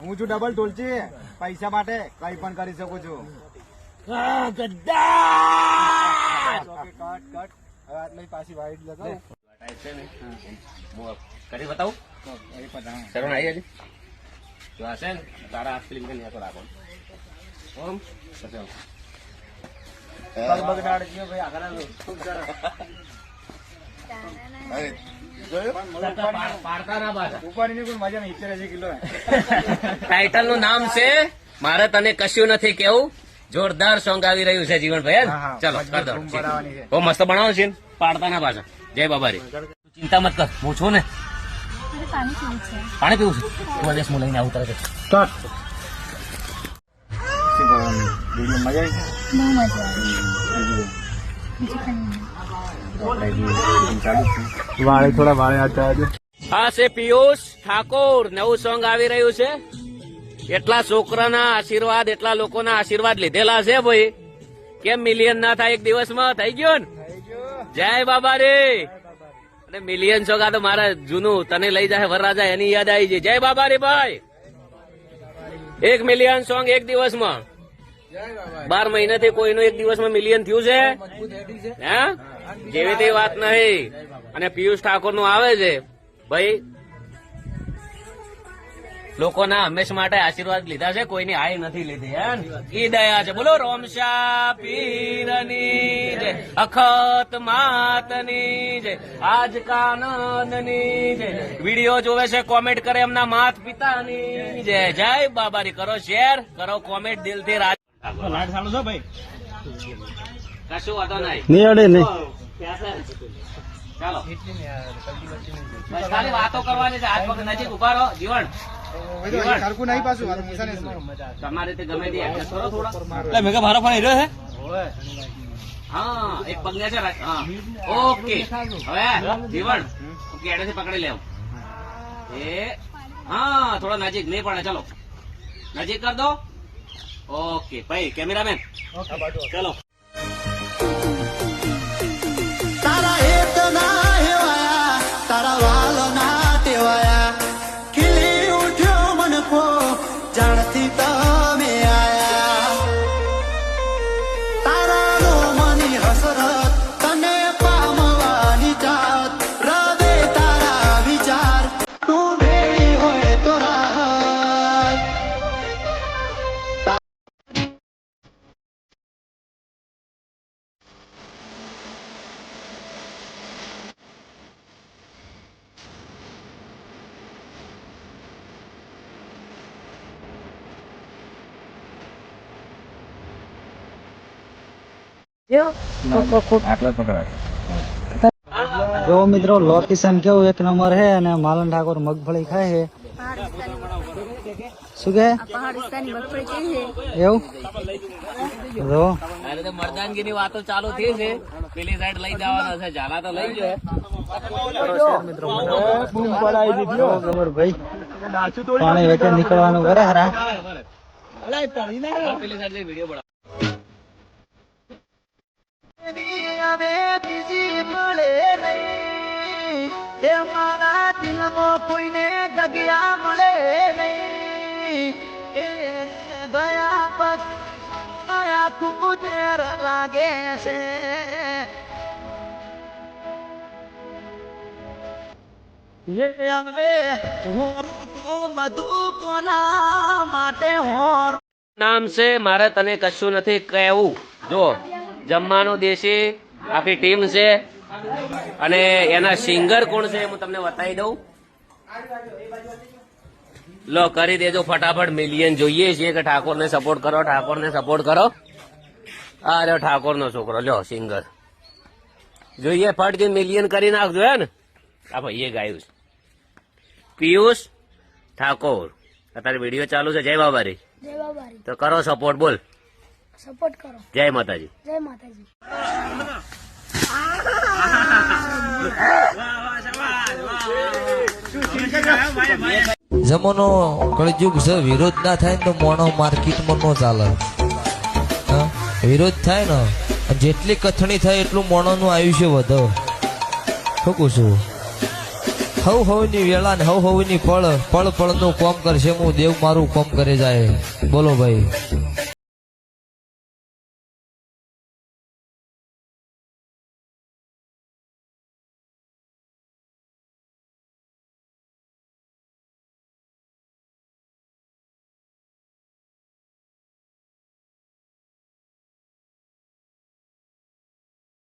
હું છું ડબલ ઢોલચી. પૈસા માટે કઈ પણ કરી શકું છું. પાછી વાઈટ લગાવ. કરી બતાવું. શરણ આવી હજી જો હશે ને તારા હાથ ફિલ્મ કરી રાખો. ઓમ. બગડાડ ગયો ભાઈ આગળ ટાઇટલનું નામ છે મારે તને કશું નથી કેવું. જોરદાર સોંગ આવી રહ્યું છે જીવનભાઈ હે ને? હા, હા. ચલો કર દો ધૂમ પડાવવાની છે. બહુ મસ્ત બનાવો છે પાડતા ના પાછા. જય બાબારી. તું ચિંતા મત કર. હું છું ને? પાણી પીવું છે. પાણી પીવું છે? તું આદેશ હું લઈને આવું તરત મજા આવી? મજા આવી. વાળે થોડા વાળે આ છે પિયુષ ઠાકોર. નવું સોંગ આવી રહ્યું છે. એટલા છોકરાના આશીર્વાદ એટલા લોકોના આશીર્વાદ લીધેલા છે ભાઈ. કેમ મિલિયન ના થાય એક દિવસમાં? થઈ ગયો ને? જય બાબા રે. અને મિલિયન સોગા તો મારા જૂનું તને લઈ જાય વરરાજા એની યાદ આવી છે જય બાબા રે ભાઈ. એક મિલિયન સોંગ એક દિવસમાં. બાર મહિનાથી કોઈનું એક દિવસમાં મિલિયન થયું છે? હે? જેવી તે વાત નહીં. અને પિયુષ ઠાકોરનું આવે છે. ભાઈ, લોકોના હંમેશ માટે આશીર્વાદ લીધા છે, કોઈની આઈ નથી લીધી, હે? ઈ દયા છે. બોલો રોમશા પીરની જય, અખત માતની જય, આજ કાનંદની જય. વીડિયો જોવે છે કોમેન્ટ કરે એમના માત પિતાની જય. જય બાબારી, કરો શેર કરો કોમેન્ટ દિલથી રાજ લાઈટ ચાલુ છો ભાઈ? કશું વાતો નહીં. નહીં. અડે નહીં ચાલો ખાલી વાતો કરવાની છે. હાથ પગ નજીક ઊભા રહો. જીવન. સરખું નહીં પાછું આ તો મૂસાને શું? તમારે તે ગમે તે કરો થોડા. મેઘા ભારો પણ હીરો હે હા એક પગને છે હા. ઓકે. હવે જીવન. કેડેથી પકડી લેવું. એ હા થોડા નજીક. નહીં પડે ચલો. નજીક કર દો. ઓકે ભાઈ કેમેરામેન. ચલો. જો મિત્રો લોકેશન કેવું એક નંબર હે અને માલન ઠાકોર મગફળી ખાય હે શું કે? એવું? જો. તો વાતો ચાલુ થઈ છે પેલી સાઈડ લઈ જવાના છે ઝાલા તો લઈ ગયો બૂમ પડાવી દીધી હો. ખબર ભાઈ પાણી વેચે નીકળવાનું કરે હરા. પેલી સાઈડ વીડિયો હવે બીજી મળે નહીં. નામ છે મારે તને કશું નથી કહેવું. જો જમવાનું દેશી આખી ટીમ છે. અને એના સિંગર કોણ છે હું તમને બતાવી દઉં. લો કરી દેજો ફટાફટ મિલિયન જોઈએ છીએ કે ઠાકોરને સપોર્ટ કરો ઠાકોરને સપોર્ટ કરો. આ રહ્યો ઠાકોરનો છોકરો લો સિંગર જોઈએ ફટથી મિલિયન કરી નાખજો હે ને? આ ભાઈએ ગાયું છે. પિયુષ ઠાકોર. અત્યારે વીડિયો ચાલુ છે? જય બાબારી. જય બાબારી. તો કરો સપોર્ટ બોલ. સપોર્ટ કરો. જય માતાજી. જય માતાજી. જમાનો કળજુગ છે વિરોધ ના થાય ને તો મોણો માર્કેટમાં નો ચાલે. વિરોધ થાય ને જેટલી કથણી થાય એટલું મોણોનું આયુષ્ય વધે. શું કહું છું. હવ હવની વેળા ને હવ હવની પળ પળ પળનું કોમ કરશે હું દેવ મારું કોમ કરે જાય. બોલો ભાઈ.